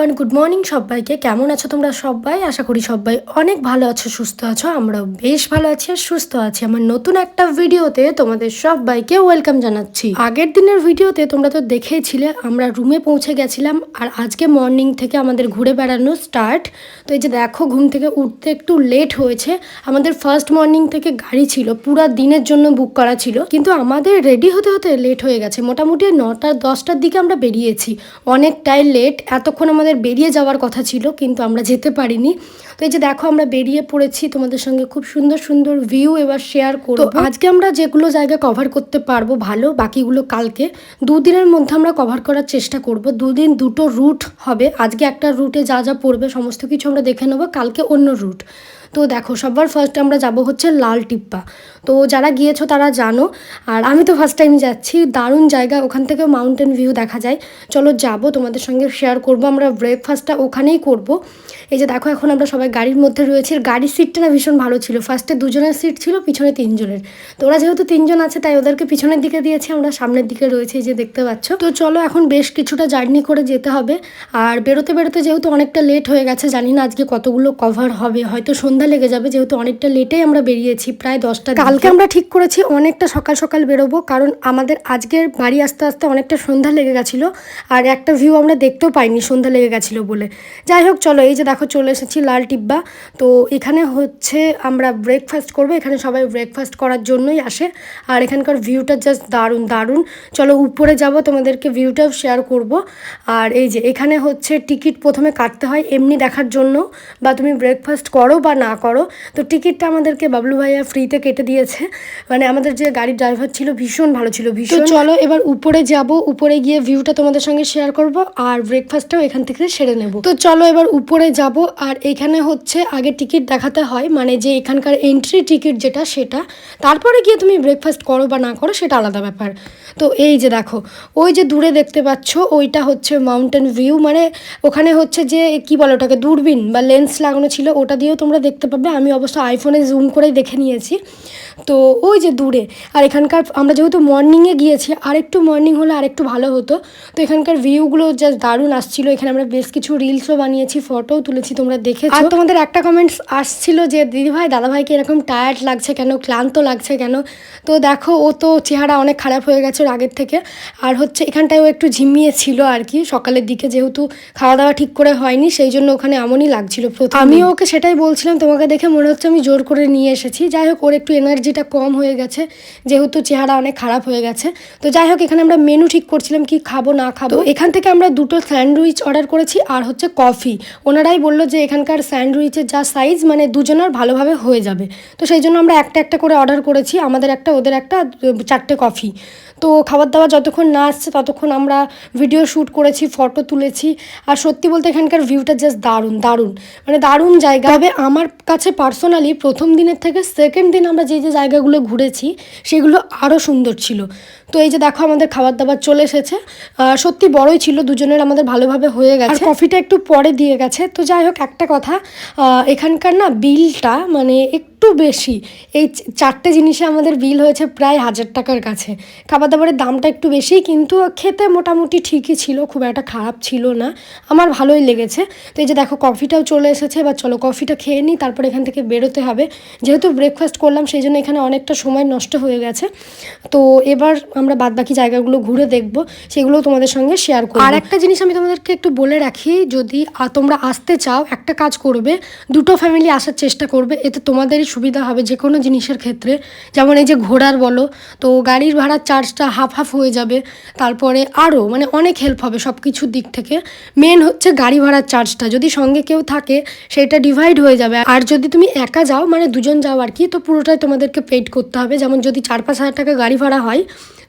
Everyone good morning সবাইকে। কেমন আছো তোমরা সবাই? আশা করি সবাই অনেক ভালো আছো, সুস্থ আছো। আমরাও বেশ ভালো আছি আর সুস্থ আছি। আমার নতুন একটা ভিডিওতে তোমাদের সবাইকে ওয়েলকাম জানাচ্ছি। আগের দিনের ভিডিওতে তোমরা তো দেখেইছিলে আমরা রুমে পৌঁছে গেছিলাম আর আজকে মর্নিং থেকে আমাদের ঘুরে বেড়ানো স্টার্ট তো এই যে দেখো, ঘুম থেকে উঠতে একটু লেট হয়েছে। আমাদের ফার্স্ট মর্নিং থেকে গাড়ি ছিল, পুরো দিনের জন্য বুক করা ছিল। কিন্তু আমাদের রেডি হতে হতে লেট হয়ে গেছে। মোটামুটি নটা, দশটার দিকে আমরা বেরিয়েছি। অনেকটাই লেট এতক্ষণ আমাদের বেরিয়ে যাওয়ার কথা ছিল, কিন্তু আমরা যেতে পারিনি। তো এই যে দেখো আমরা বেরিয়ে পড়েছি, তোমাদের সঙ্গে খুব সুন্দর সুন্দর ভিউ এবার শেয়ার করব। আজকে আমরা যেগুলো জায়গা কভার করতে পারব ভালো, বাকিগুলো কালকে, দুদিনের মধ্যে আমরা কভার করার চেষ্টা করব। দুদিন দুটো রুট হবে। আজকে একটা রুটে যা যা পড়বে, সমস্ত কিছু আমরা দেখে নেব। কালকে অন্য রুট তো দেখো, সবার ফার্স্ট আমরা যাব হচ্ছে লাল টিপ্পা। তো যারা গিয়েছো তারা জানো, আর আমি তো ফার্স্ট টাইম যাচ্ছি, দারুণ জায়গা, ওখান থেকে মাউন্টেন ভিউ দেখা যায়। চলো যাব, তোমাদের সঙ্গে শেয়ার করব, আমরা ব্রেকফাস্টটা ওখানেই করব। এই যে দেখো, এখন আমরা সবাই গাড়ির মধ্যে রয়েছি গাড়ির সিটটা না ভীষণ ভালো ছিল। ফার্স্টে দুজনের সিট ছিল, পিছনে তিনজনের। তো ওরা যেহেতু তিনজন আছে, তাই ওদেরকে পিছনের দিকে দিয়েছি, আমরা সামনের দিকে রয়েছে, এই যে দেখতে পাচ্ছ। তো চলো, এখন বেশ কিছুটা জার্নি করে যেতে হবে। আর বেরোতে বেরোতে যেহেতু অনেকটা লেট হয়ে গেছে, জানি না আজকে কতগুলো কভার হবে, হয়তো সন্ধ্যা লেগে যাবে, যেহেতু অনেকটা লেটেই আমরা বেরিয়েছি, প্রায় দশটা কালকে আমরা ঠিক করেছি অনেকটা সকাল সকাল বেরোবো, কারণ আমাদের আজকের বাড়ি আসতে আসতে অনেকটা সন্ধ্যা লেগে গেছিল, আর একটা ভিউ আমরা দেখতেও পাইনি সন্ধ্যা লেগে গেছিল বলে। যাই হোক, চলো, এই যে দেখো, চলে এসেছি লাল টিব্বা। তো এখানে হচ্ছে আমরা ব্রেকফাস্ট করব, এখানে সবাই ব্রেকফাস্ট করার জন্যই আসে, আর এখানকার ভিউটা জাস্ট দারুণ দারুণ। চলো, উপরে যাব, তোমাদেরকে ভিউটাও শেয়ার করব। আর এই যে, এখানে হচ্ছে টিকিট প্রথমে কাটতে হয় এমনি দেখার জন্য, বা তুমি ব্রেকফাস্ট করো বা না করো। তো টিকিটটা আমাদেরকে বাবলু ভাইয়া ফ্রিতে কেটে দিয়েছে। মানে আমাদের যে গাড়ির ড্রাইভার ছিল ভীষণ ভালো ছিল ভীষণ চলো এবার উপরে যাব। উপরে গিয়ে ভিউটা তোমাদের সঙ্গে শেয়ার করব আর ব্রেকফাস্টটাও এখান থেকে সেরে নেব। তো চলো এবার উপরে যাব আর এখানে হচ্ছে আগে টিকিট দেখাতে হয়। মানে যে এখানকার এন্ট্রি টিকিট যেটা সেটা। তারপরে গিয়ে তুমি ব্রেকফাস্ট করো বা না করো সেটা আলাদা ব্যাপার। তো এই যে দেখো ওই যে দূরে দেখতে পাচ্ছ ওইটা হচ্ছে মাউন্টেন ভিউ মানে ওখানে হচ্ছে যে কি বলো ওটাকে দূরবীন বা লেন্স লাগানো ছিল ওটা দিয়েও তোমরা দেখতে পাবে। আমি অবশ্য আইফোনে জুম করেই দেখে নিয়েছি। তো ওই যে দূরে আর এখানকার আমরা যেহেতু মর্নিংয়ে গিয়েছি আর একটু মর্নিং হলে আর একটু ভালো হতো। তো এখানকার ভিউগুলো জাস্ট দারুণ আসছিল। এখানে আমরা বেশ কিছু রিলসও বানিয়েছি ফটোও তুলেছি তোমরা দেখেছ। আর তোমাদের একটা কমেন্টস আসছিল যে দিদিভাই দাদাভাইকে এরকম টায়ার্ড লাগছে কেন? ক্লান্ত লাগছে কেন? তো দেখো ও তো চেহারা অনেক খারাপ হয়ে গেছে ওর আগের থেকে। আর হচ্ছে এখানটায় ও একটু ঝিমিয়ে ছিল আর কি। সকালের দিকে যেহেতু খাওয়া দাওয়া ঠিক করে হয়নি সেই জন্য ওখানে এমনই লাগছিল আমিও ওকে সেটাই বলছিলাম তোমাকে দেখে মনে হচ্ছে আমি জোর করে নিয়ে এসেছি। যাই হোক ওর একটু এনার্জিটা কম হয়ে গেছে যেহেতু চেহারা অনেক খারাপ হয়ে গেছে। তো যাই হোক এখানে আমরা মেনু ঠিক করছিলাম কি খাব না খাব। এখান থেকে আমরা দুটো স্যান্ডউইচ অর্ডার করেছি আর হচ্ছে কফি ওনারাই বলল যে এখানকার স্যান্ডউইচের যা সাইজ মানে দুজনের ভালোভাবে হয়ে যাবে। তো সেই জন্য আমরা একটা একটা করে অর্ডার করেছি আমাদের একটা ওদের একটা চারটে কফি তো খাবার দাবার যতক্ষণ না আসছে ততক্ষণ আমরা ভিডিও শ্যুট করেছি ফটো তুলেছি। আর সত্যি বলতে এখানকার ভিউটা জাস্ট দারুণ দারুণ। মানে দারুণ জায়গা। তবে আমার কাছে পার্সোনালি প্রথম দিনের থেকে সেকেন্ড দিন আমরা যে যে জায়গাগুলো ঘুরেছি, সেগুলো আরও সুন্দর ছিল। তো এই যে দেখো আমাদের খাবার দাবার চলে এসেছে। সত্যি বড়ই ছিল, দুজনের আমাদের ভালোভাবে হয়ে গেছে। আর কফিটা একটু পরে দিয়ে গেছে। তো যাই হোক, একটা কথা এখানকার না বিলটা মানে একটু বেশি। এই চারটে জিনিসে আমাদের বিল হয়েছে প্রায় হাজার টাকার কাছে। খাবার দাবারের দামটা একটু বেশি, কিন্তু খেতে মোটামুটি ঠিকই ছিল, খুব একটা খারাপ ছিল না। আমার ভালোই লেগেছে। তো এই যে দেখো কফিটাও চলে এসেছে, এবার চলো কফিটা খেয়ে নিই, তারপর এখান থেকে বেরোতে হবে। যেহেতু ব্রেকফাস্ট করলাম, সেই জন্য এখানে অনেকটা সময় নষ্ট হয়ে গেছে। তো এবার আমরা বাদ বাকি জায়গাগুলো ঘুরে দেখব, সেগুলো তোমাদের সঙ্গে শেয়ার করব। আর একটা জিনিস আমি তোমাদেরকে একটু বলে রাখি, যদি তোমরা আসতে চাও, একটা কাজ করবে, দুটো ফ্যামিলি আসার চেষ্টা করবে, এতে তোমাদেরই সুবিধা হবে যে কোনো জিনিসের ক্ষেত্রে। যেমন এই যে ঘোড়ার বলো, তো গাড়ির ভাড়ার চার্জটা হাফ হাফ হয়ে যাবে, তারপরে আরও মানে অনেক হেল্প হবে সব কিছুর দিক থেকে। মেন হচ্ছে গাড়ি ভাড়ার চার্জটা যদি সঙ্গে কেউ থাকে, সেটা ডিভাইড হয়ে যাবে। আর যদি তুমি একা যাও মানে দুজন যাও আর কি, তো পুরোটাই তোমাদেরকে পেড করতে হবে। যেমন যদি চার পাঁচ হাজার টাকা গাড়ি ভাড়া হয়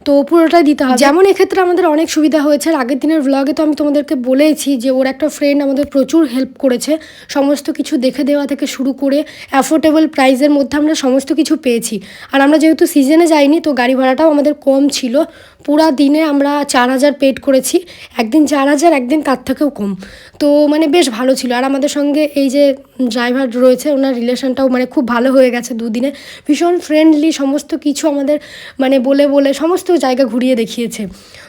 তো পুরোটাই দিতে হবে। যেমন এক্ষেত্রে আমাদের অনেক সুবিধা হয়েছে আগের দিনের ব্লগে তো আমি তোমাদেরকে বলেছি যে ওর একটা ফ্রেন্ড আমাদের প্রচুর হেল্প করেছে। সমস্ত কিছু দেখে দেওয়া থেকে শুরু করে অ্যাফোর্ডেবল প্রাইসের মধ্যে আমরা সমস্ত কিছু পেয়েছি। আর আমরা যেহেতু সিজনে যাইনি, তো গাড়ি ভাড়াটাও আমাদের কম ছিল। পুরা দিনে আমরা চার হাজার পেড করেছি। একদিন চার হাজার, একদিন তার থেকেও কম। তো মানে বেশ ভালো ছিল। আর আমাদের সঙ্গে এই যে ড্রাইভার রয়েছে, ওনার রিলেশনটাও মানে খুব ভালো হয়ে গেছে দুদিনে। ভীষণ ফ্রেন্ডলি সমস্ত কিছু আমাদের মানে বলে বলে সমস্ত জায়গা ঘুরিয়ে দেখিয়েছে।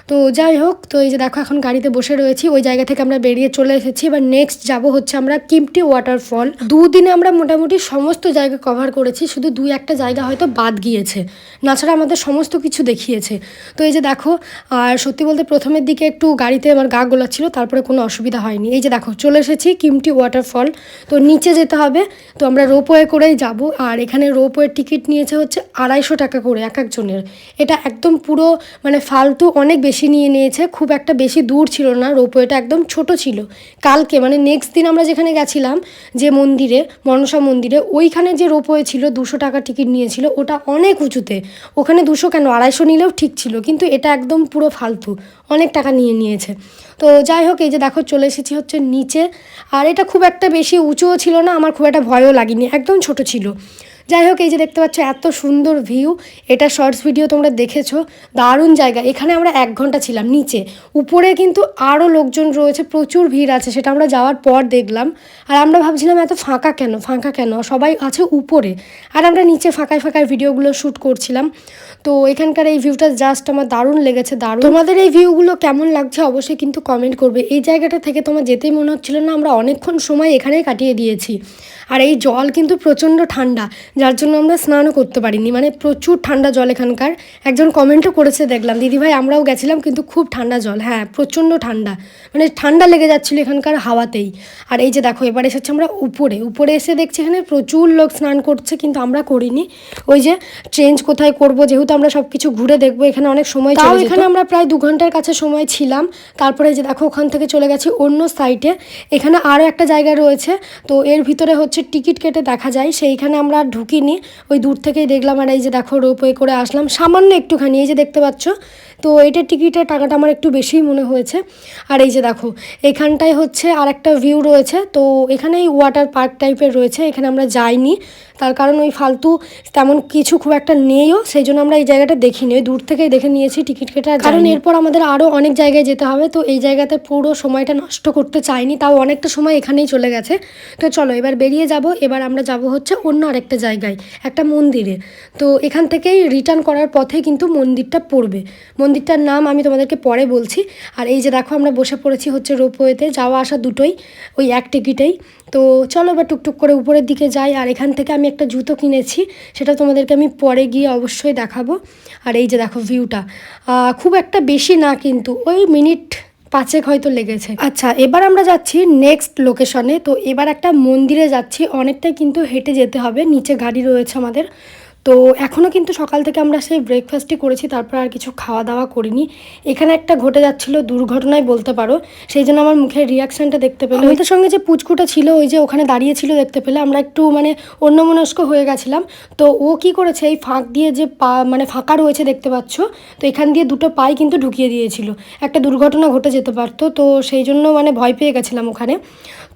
তো যাই হোক, তো এই যে দেখো এখন গাড়িতে বসে রয়েছি, ওই জায়গা থেকে আমরা বেরিয়ে চলে এসেছি। এবার নেক্সট যাব হচ্ছে আমরা কিমটি ওয়াটারফল দুদিনে আমরা মোটামুটি সমস্ত জায়গা কভার করেছি, শুধু দুই একটা জায়গা হয়তো বাদ গিয়েছে। নাছাড়া আমাদের সমস্ত কিছু দেখিয়েছে। তো এই যে দেখো, আর সত্যি বলতে প্রথমের দিকে একটু গাড়িতে আমার গা গোলাচ্ছিল, তারপরে কোনো অসুবিধা হয়নি। এই যে দেখো, চলে এসেছি কিমটি ওয়াটারফল তো নিচে যেতে হবে, তো আমরা রোপওয়ে করেই যাব, আর এখানে রোপওয়ের টিকিট নিয়েছে হচ্ছে আড়াইশো টাকা করে এক একজনের। এটা একদম পুরো মানে ফালতু অনেক বেশি নিয়ে নিয়েছে, খুব একটা বেশি দূর ছিল না রোপওয়েটা একদম ছোট ছিল। কালকে মানে নেক্সট দিন আমরা যেখানে গেছিলাম, যে মন্দিরে, মনসা মন্দিরে, ওইখানে যে রোপওয়ে ছিল, দুশো টাকা টিকিট নিয়েছিল, ওটা অনেক উঁচুতে। ওখানে দুশো কেন, আড়াইশো নিলেও ঠিক ছিল, কিন্তু এটা একদম পুরো ফালতু। অনেক টাকা নিয়ে নিয়েছে। তো যাই হোক, এই যে দেখো, চলে এসেছি হচ্ছে নিচে। আর এটা খুব একটা বেশি উঁচুও ছিল না, আমার খুব একটা ভয়ও লাগেনি, একদম ছোট ছিল। যাই হোক এই যে দেখতে পাচ্ছ, এত সুন্দর ভিউ এটা শর্টস ভিডিও তোমরা দেখেছ। দারুণ জায়গা। এখানে আমরা এক ঘণ্টা ছিলাম, নিচে। উপরে কিন্তু আরও লোকজন রয়েছে, প্রচুর ভিড় আছে, সেটা আমরা যাওয়ার পর দেখলাম। আর আমরা ভাবছিলাম, এত ফাঁকা কেন? ফাঁকা কেন? সবাই আছে উপরে। আর আমরা নিচে ফাঁকায় ফাঁকায় ভিডিওগুলো শ্যুট করছিলাম। তো এখানকার এই ভিউটা জাস্ট আমার দারুণ লেগেছে, দারুণ। তোমাদের এই ভিউগুলো কেমন লাগছে অবশ্যই কিন্তু কমেন্ট করবে। এই জায়গাটা থেকে তোমার যেতেই মনে হচ্ছিল না, আমরা অনেকক্ষণ সময় এখানেই কাটিয়ে দিয়েছি। আর এই জল কিন্তু প্রচণ্ড ঠান্ডা। যার জন্য আমরা স্নানও করতে পারিনি। মানে প্রচুর ঠান্ডা জল এখানকার। একজন কমেন্টও করেছে দেখলাম দিদিভাই আমরাও গেছিলাম কিন্তু খুব ঠান্ডা জল। হ্যাঁ প্রচণ্ড ঠান্ডা। মানে ঠান্ডা লেগে যাচ্ছিল এখানকার হাওয়াতেই। আর এই যে দেখো এবার এসেছে আমরা উপরে। উপরে এসে দেখছি এখানে প্রচুর লোক স্নান করছে কিন্তু আমরা করিনি। ওই যে চেঞ্জ কোথায় করব যেহেতু আমরা সব কিছু ঘুরে দেখব এখানে অনেক সময় তাও এখানে আমরা প্রায় দু ঘণ্টার কাছে সময় ছিলাম। তারপরে যে দেখো ওখান থেকে চলে গেছি অন্য সাইডে এখানে আরও একটা জায়গা রয়েছে তো এর ভিতরে হচ্ছে টিকিট কেটে দেখা যায়। সেইখানে আমরা ঢুকিনি। ওই দূর থেকেই দেখলাম আর এই যে দেখো রোপওয়ে করে আসলাম। সামান্য একটুখানি, এই যে দেখতে পাচ্ছ? তো এইটার টিকিটের টাকাটা আমার একটু বেশিই মনে হয়েছে। আর এই যে দেখো, এখানটায় হচ্ছে আর একটা ভিউ রয়েছে। তো এখানেই ওয়াটার পার্ক টাইপের রয়েছে। এখানে আমরা যাইনি। তার কারণ ওই ফালতু তেমন কিছু খুব একটা নেইও সেই জন্য আমরা এই জায়গাটা দেখিনি। ওই দূর থেকেই দেখে নিয়েছি টিকিট কেটে কারণ এরপর আমাদের আরও অনেক জায়গায় যেতে হবে তো এই জায়গাতে পুরো সময়টা নষ্ট করতে চাইনি তাও অনেকটা সময় এখানেই চলে গেছে। তো চলো এবার বেরিয়ে যাব এবার আমরা যাব হচ্ছে অন্য আরেকটা জায়গায় একটা মন্দিরে। তো এখান থেকেই রিটার্ন করার পথে কিন্তু মন্দিরটা পড়বে। মন্দিরটার নাম আমি তোমাদেরকে পরে বলছি। আর এই যে দেখো আমরা বসে পড়েছি হচ্ছে রোপওয়েতে যাওয়া আসা দুটোই ওই এক টিকিটেই। তো চলো এবার টুকটুক করে উপরের দিকে যাই, আর এখান থেকে আমি একটা জুতো কিনেছি, সেটা তোমাদেরকে আমি পরে গিয়ে অবশ্যই দেখাবো। আর এই যে দেখো ভিউটা খুব একটা বেশি না কিন্তু, ওই মিনিট পাঁচেক হয়তো লেগেছে। আচ্ছা এবার আমরা যাচ্ছি নেক্সট লোকেশনে তো এবার একটা মন্দিরে যাচ্ছি, অনেকটাই কিন্তু হেঁটে যেতে হবে, নিচে গাড়ি রয়েছে আমাদের। তো এখনও কিন্তু সকাল থেকে আমরা সেই ব্রেকফাস্টই করেছি তারপর আর কিছু খাওয়া দাওয়া করিনি। এখানে একটা ঘটে যাচ্ছিল দুর্ঘটনায় বলতে পারো। সেই জন্য আমার মুখের রিয়াকশানটা দেখতে পেলে আমাদের সঙ্গে যে পুচকুটা ছিল ওই যে ওখানে দাঁড়িয়ে ছিল দেখতে পেলে আমরা একটু মানে অন্যমনস্ক হয়ে গেছিলাম। তো ও কি করেছে এই ফাঁক দিয়ে যে পা মানে ফাঁকা রয়েছে দেখতে পাচ্ছ তো এখান দিয়ে দুটো পাই কিন্তু ঢুকিয়ে দিয়েছিল। একটা দুর্ঘটনা ঘটে যেতে পারতো তো সেই জন্য মানে ভয় পেয়ে গেছিলাম ওখানে।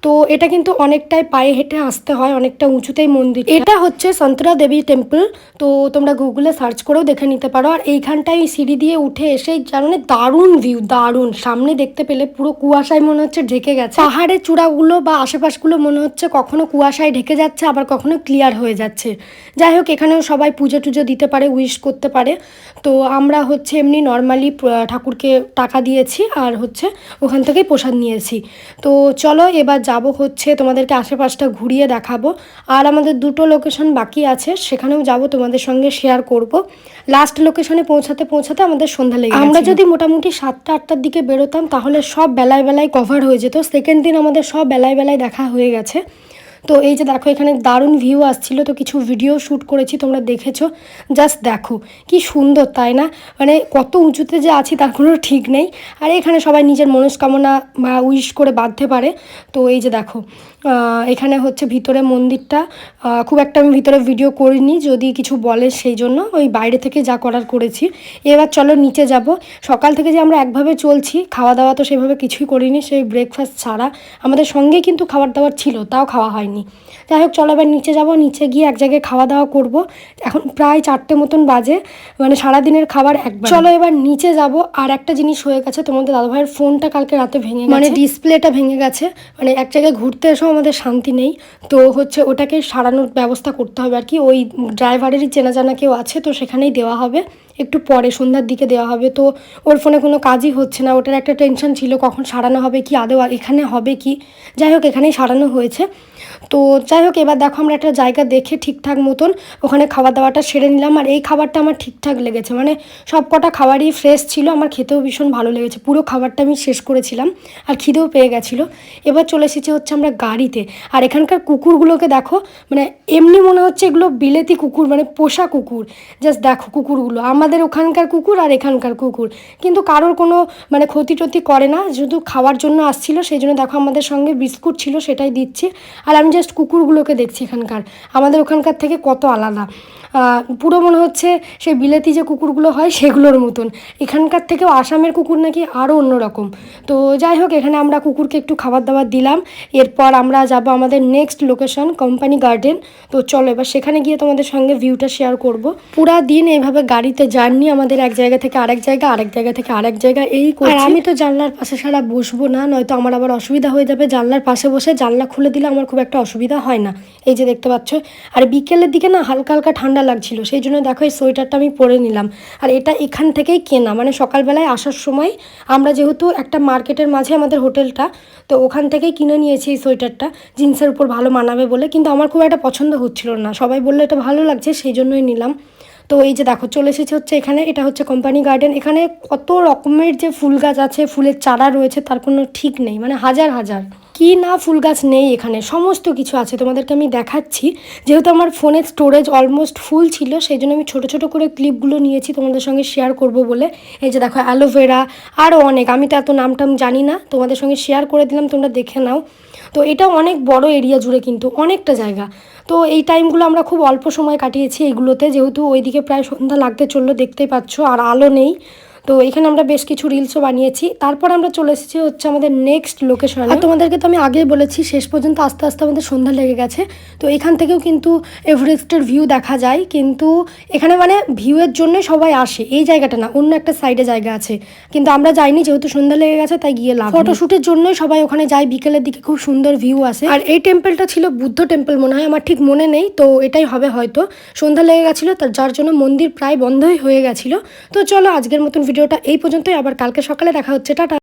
তো এটা কিন্তু অনেকটাই পায়ে হেঁটে আসতে হয়, অনেকটা উঁচুতেই মন্দির। এটা হচ্ছে সন্তরা দেবী টেম্পল তো তোমরা গুগলে সার্চ করেও দেখে নিতে পারো। আর এইখানটায় সিঁড়ি দিয়ে উঠে এসে জানো দারুণ ভিউ দারুণ। সামনে দেখতে পেলে পুরো কুয়াশায় মনে হচ্ছে ঢেকে গেছে। পাহাড়ের চূড়াগুলো বা আশেপাশগুলো মনে হচ্ছে কখনো কুয়াশায় ঢেকে যাচ্ছে, আবার কখনো ক্লিয়ার হয়ে যাচ্ছে। যাই হোক, এখানেও সবাই পুজো টুজো দিতে পারে উইশ করতে পারে। তো আমরা হচ্ছে এমনি নর্মালি ঠাকুরকে টাকা দিয়েছি, আর হচ্ছে ওখান থেকেই প্রসাদ নিয়েছি। তো চলো, এবার যাব হচ্ছে তোমাদেরকে আশেপাশটা ঘুরিয়ে দেখাবো। আর আমাদের দুটো লোকেশন বাকি আছে সেখানেও যাব তোমাদের সঙ্গে শেয়ার করব। লাস্ট লোকেশনে পৌঁছাতে পৌঁছাতে আমাদের সন্ধ্যা লেগে আমরা যদি মোটামুটি সাতটা আটটার দিকে বেরোতাম তাহলে সব বেলায় বেলায় কভার হয়ে যেত। সেকেন্ড দিন আমাদের সব বেলায় বেলায় দেখা হয়ে গেছে। তো এই যে দেখো, এখানে দারুণ ভিউ আসছিল। তো কিছু ভিডিও শ্যুট করেছি, তোমরা দেখেছ। জাস্ট দেখো, কি সুন্দর, তাই না? মানে কত উঁচুতে যে আছি, তার কোনো ঠিক নেই। আর এখানে সবাই নিজের মনস্কামনা বা উইশ করে বাঁধতে পারে। তো এই যে দেখো এখানে হচ্ছে ভিতরে মন্দিরটা। খুব একটা আমি ভিতরে ভিডিও করিনি, যদি কিছু বলে সেই জন্য। ওই বাইরে থেকে যা করার করেছি। এবার চলো নিচে যাব। সকাল থেকে যে আমরা একভাবে চলছি খাওয়া দাওয়া তো সেভাবে কিছুই করিনি। সেই ব্রেকফাস্ট ছাড়া। আমাদের সঙ্গেই কিন্তু খাবার দাবার ছিল, তাও খাওয়া হয়নি। হয়নি যাই হোক চলো এবার নিচে যাব নিচে গিয়ে এক জায়গায় খাওয়া দাওয়া করব। এখন প্রায় চারটে মতন বাজে মানে সারাদিনের খাবার একবার। চলো এবার নিচে যাব। আর একটা জিনিস হয়ে গেছে তোমাদের দাদাভাইয়ের ফোনটা কালকে রাতে ভেঙে মানে ডিসপ্লেটা ভেঙে গেছে মানে এক জায়গায় ঘুরতে এসেও আমাদের শান্তি নেই। তো হচ্ছে ওটাকে সারানোর ব্যবস্থা করতে হবে আর কি। ওই ড্রাইভারেরই চেনা জানা কেউ আছে তো সেখানেই দেওয়া হবে। একটু পরে সন্ধ্যার দিকে দেওয়া হবে। তো ওর ফোনে কোনো কাজই হচ্ছে না। ওটার একটা টেনশন ছিল কখন সারানো হবে, কি আদৌ এখানে হবে কি? যাই হোক, এখানেই সারানো হয়েছে। তো যাই হোক, এবার দেখো আমরা একটা জায়গা দেখে ঠিকঠাক মতন ওখানে খাওয়া দাওয়াটা সেরে নিলাম। আর এই খাবারটা আমার ঠিকঠাক লেগেছে। মানে সব কটা খাবারই ফ্রেশ ছিল। আমার খেতেও ভীষণ ভালো লেগেছে। পুরো খাবারটা আমি শেষ করেছিলাম আর খিদেও পেয়ে গেছিল। এবার চলে এসেছে হচ্ছে আমরা গাড়িতে। আর এখানকার কুকুরগুলোকে দেখো মানে এমনি মনে হচ্ছে এগুলো বিলেতি কুকুর মানে পোষা কুকুর। জাস্ট দেখো কুকুরগুলো। আমাদের ওখানকার কুকুর আর এখানকার কুকুর। কিন্তু কারোর কোনো মানে ক্ষতি টতি করে না, শুধু খাওয়ার জন্য আসছিল সেই জন্য দেখো আমাদের সঙ্গে বিস্কুট ছিল, সেটাই দিচ্ছি। আর আমি জাস্ট কুকুরগুলোকে দেখছি এখানকার। আমাদের ওখানকার থেকে কত আলাদা। পুরো মনে হচ্ছে সেই বিলেতি যে কুকুরগুলো হয়, সেগুলোর মতন। এখানকার থেকেও আসামের কুকুর নাকি আরও অন্যরকম। তো যাই হোক, এখানে আমরা কুকুরকে একটু খাবার দাবার দিলাম। এরপর আমরা যাব আমাদের নেক্সট লোকেশন কোম্পানি গার্ডেন তো চলো, এবার সেখানে গিয়ে তোমাদের সঙ্গে ভিউটা শেয়ার করব। পুরা দিন এইভাবে গাড়িতে জার্নি আমাদের এক জায়গা থেকে আরেক জায়গা আরেক জায়গা থেকে আরেক জায়গা এই করে আমি তো জানলার পাশে সারা বসবো না নয়তো আমার আবার অসুবিধা হয়ে যাবে। জানলার পাশে বসে জানলা খুলে দিলে আমার খুব একটা অসুবিধা হয় না। এই যে দেখতে পাচ্ছ। আর বিকেলের দিকে না হালকা হালকা ঠান্ডা লাগছিল সেই জন্য দেখো এই সোয়েটারটা আমি পরে নিলাম। আর এটা এখান থেকেই কেনা মানে সকালবেলায় আসার সময় আমরা যেহেতু একটা মার্কেটের মাঝে আমাদের হোটেলটা তো ওখান থেকেই কিনে নিয়েছি এই সোয়েটারটা। জিন্সের উপর ভালো মানাবে বলে কিন্তু আমার খুব একটা পছন্দ হচ্ছিল না। সবাই বলল এটা ভালো লাগছে সেই জন্যই নিলাম। তো এই যে দেখো, চলে এসেছে হচ্ছে এখানে, এটা হচ্ছে কোম্পানি গার্ডেন এখানে কত রকমের যে ফুল গাছ আছে, ফুলের চারা রয়েছে, তার কোনো ঠিক নেই মানে হাজার হাজার। কি না ফুল গাছ নেই এখানে? সমস্ত কিছু আছে। তোমাদেরকে আমি দেখাচ্ছি। যেহেতু আমার ফোনের স্টোরেজ অলমোস্ট ফুল ছিল, সেই জন্য আমি ছোটো ছোটো করে ক্লিপগুলো নিয়েছি। তোমাদের সঙ্গে শেয়ার করব বলে। এই যে দেখো অ্যালোভেরা আরও অনেক। আমি তো এত নাম টাম জানি না। তোমাদের সঙ্গে শেয়ার করে দিলাম, তোমরা দেখে নাও। তো এটা অনেক বড় এরিয়া জুড়ে কিন্তু অনেকটা জায়গা। তো এই টাইমগুলো আমরা খুব অল্প সময় কাটিয়েছি এগুলোতে। যেহেতু ওইদিকে প্রায় সন্ধ্যা লাগতে চলল, দেখতেই পাচ্ছ। আর আলো নেই। তো এখানে আমরা বেশ কিছু রিলসও বানিয়েছি। তারপর আমরা চলে এসেছি হচ্ছে আমাদের নেক্সট লোকেশন তোমাদেরকে তো আমি আগেই বলেছি শেষ পর্যন্ত আস্তে আস্তে আমাদের সন্ধ্যা লেগে গেছে। তো এখান থেকেও কিন্তু এভারেস্টের ভিউ দেখা যায়। কিন্তু এখানে মানে ভিউয়ের জন্যই সবাই আসে। এই জায়গাটা না অন্য একটা সাইডে জায়গা আছে। কিন্তু আমরা যাইনি যেহেতু সন্ধ্যা লেগে গেছে তাই গিয়ে লাভ ফটোশ্যুটের জন্যই সবাই ওখানে যায়। বিকেলের দিকে খুব সুন্দর ভিউ আসে। আর এই টেম্পলটা ছিল বুদ্ধ টেম্পল মনে হয় আমার ঠিক মনে নেই। তো এটাই হবে হয়তো। সন্ধ্যা লেগে গেছিল তার যার জন্য মন্দির প্রায় বন্ধই হয়ে গেছিল। তো চলো আজকের মতন ভিডিওটা এই পর্যন্তই। আবার কালকে সকালে দেখা হচ্ছে। টাটা।